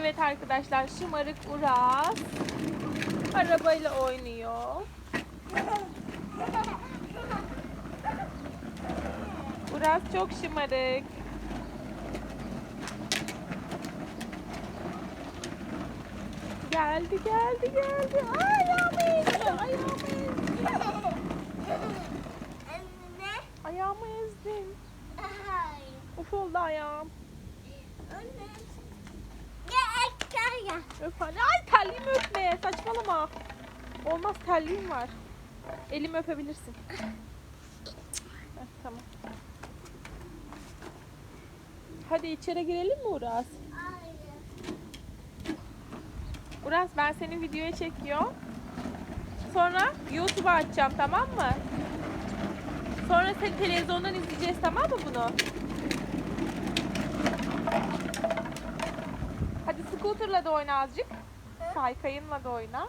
arkadaşlar şımarık Uras arabayla oynuyor. Uras çok şımarık. Geldi geldi geldi. Ay ayağımı ezdi. Ayağımı ezdi. Ayağımı ezdin. Uf oldu ayağım. Anne. Ekler ya. Öp anne. Ay terliğimi öpme. Saçmalama. Olmaz terliğim var. Elimi öpebilirsin. Heh, tamam. Hadi içeri girelim mi Uras? Hayır. Uras ben seni videoya çekiyorum. Sonra YouTube'a açacağım tamam mı? Sonra seni televizyondan izleyeceğiz tamam mı bunu? Hadi scooter'la da oyna azıcık. Kaykayınla da oyna.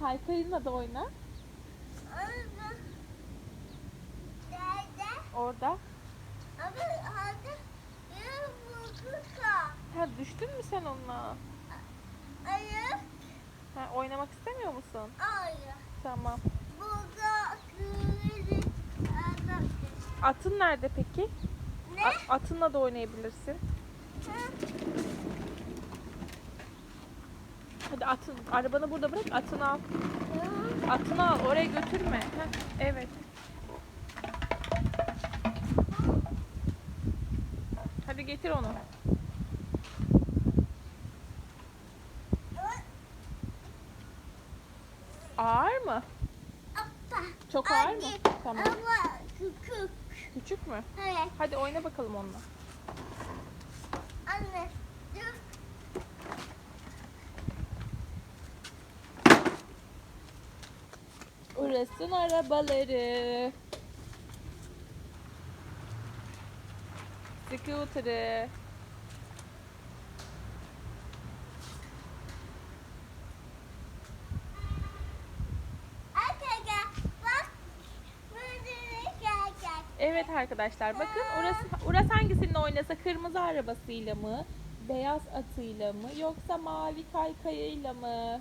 Kaykayınla da oyna. Nerede? Orada. Abi hadi. Ya bu Ha düştün mü sen onunla? Hayır. Ha, oynamak istemiyor musun? Hayır. Tamam. Burada kırmızı. Atın nerede peki? Ne? A- atınla da oynayabilirsin. Hadi atın. Arabanı burada bırak atını al. Atını al oraya götürme. Heh, evet. Hadi getir onu. Ağır mı? Çok ağır mı? Tamam. Ama kükük. Küçük mü? Evet. Hadi oyna bakalım onunla. Anne. Uras'ın arabaları. Scooter'ı. Evet arkadaşlar bakın Uras, Uras hangisinin oynasa kırmızı arabasıyla mı? Beyaz atıyla mı? Yoksa mavi kaykayıyla mı?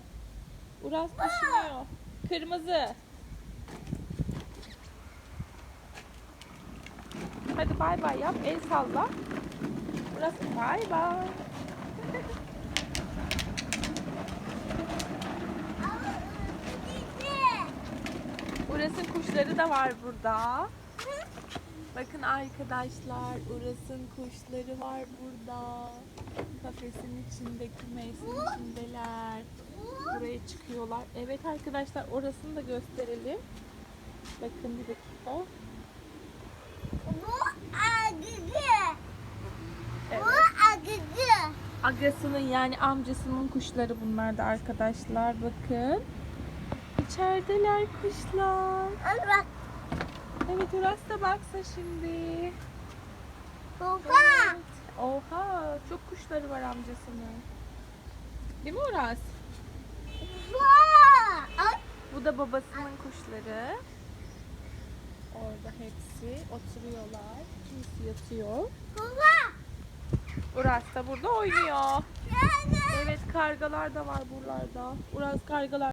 Uras düşünüyor. Kırmızı. Hadi bay bay yap. El salla. Uras bay bay. Uras'ın kuşları da var burada. Bakın arkadaşlar Uras'ın kuşları var burada. Kafesin içinde, kümesin içindeler. Buraya çıkıyorlar. Evet arkadaşlar orasını da gösterelim. Bakın bir dakika. Bu agıcı. Evet. Bu agıcı. Agasının yani amcasının kuşları bunlar da arkadaşlar. Bakın. İçerideler kuşlar. Al bak. Evet Uras da baksa şimdi. Baba. Evet. Oha çok kuşları var amcasının. Değil mi Uras? Al. Bu da babasının kuşları. Orada hepsi oturuyorlar. Kimisi yatıyor. Baba. Uras da burada oynuyor. Evet kargalar da var buralarda. Uras kargalar